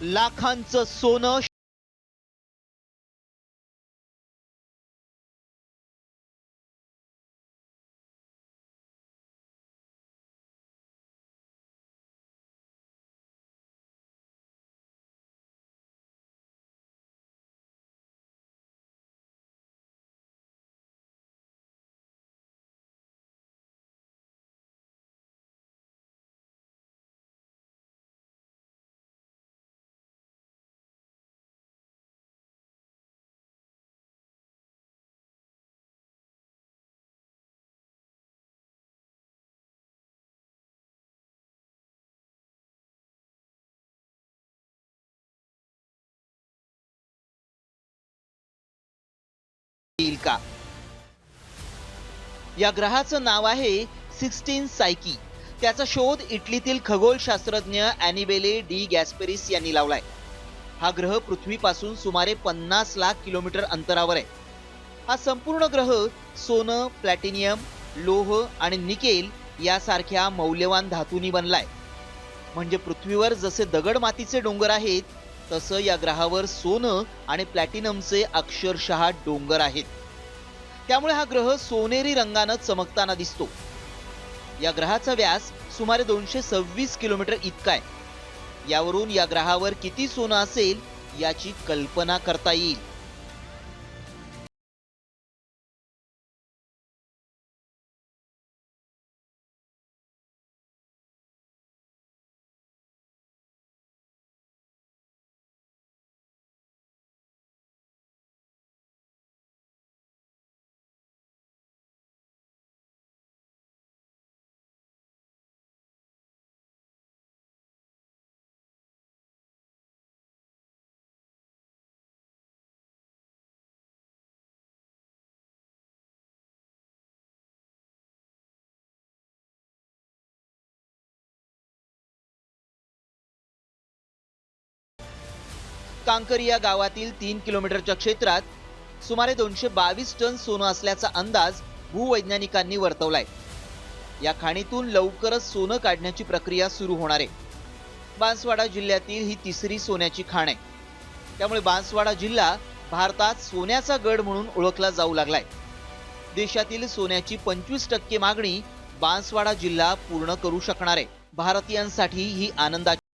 लाखांचं सोनं का? या ग्रहाचं नाव आहे सिक्स्टीन सायकी. त्याचा शोध इटलीतील खगोलशास्त्रज्ञ अॅनिबेले डी गॅस्पेरिस यांनी लावलाय. हा ग्रह पृथ्वीपासून सुमारे पन्नास लाख किलोमीटर अंतरावर आहे. हा संपूर्ण ग्रह सोनं प्लॅटिनियम लोह आणि निकेल यासारख्या मौल्यवान धातूंनी बनलाय. म्हणजे पृथ्वीवर जसे दगड मातीचे डोंगर आहेत तसं या ग्रहावर सोनं आणि प्लॅटिनमचे अक्षरशः डोंगर आहेत. त्यामुळे हा ग्रह सोनेरी रंगानं चमकताना दिसतो. या ग्रहाचा व्यास सुमारे दोनशे सव्वीस किलोमीटर इतका आहे. यावरून या ग्रहावर किती सोनं असेल याची कल्पना करता येईल. कांकर या गावातील तीन किलोमीटरच्या क्षेत्रात सुमारे दोनशे बावीस टन सोनं असल्याचा अंदाज भूवैज्ञानिकांनी वर्तवलाय. या खाणीतून लवकरच सोनं काढण्याची प्रक्रिया सुरू होणार आहे. बांसवाडा जिल्ह्यातील ही तिसरी सोन्याची खाण आहे. त्यामुळे बांसवाडा जिल्हा भारतात सोन्याचा गड म्हणून ओळखला जाऊ लागलाय. देशातील सोन्याची पंचवीस टक्के मागणी बांसवाडा जिल्हा पूर्ण करू शकणार आहे. भारतीयांसाठी ही आनंदाची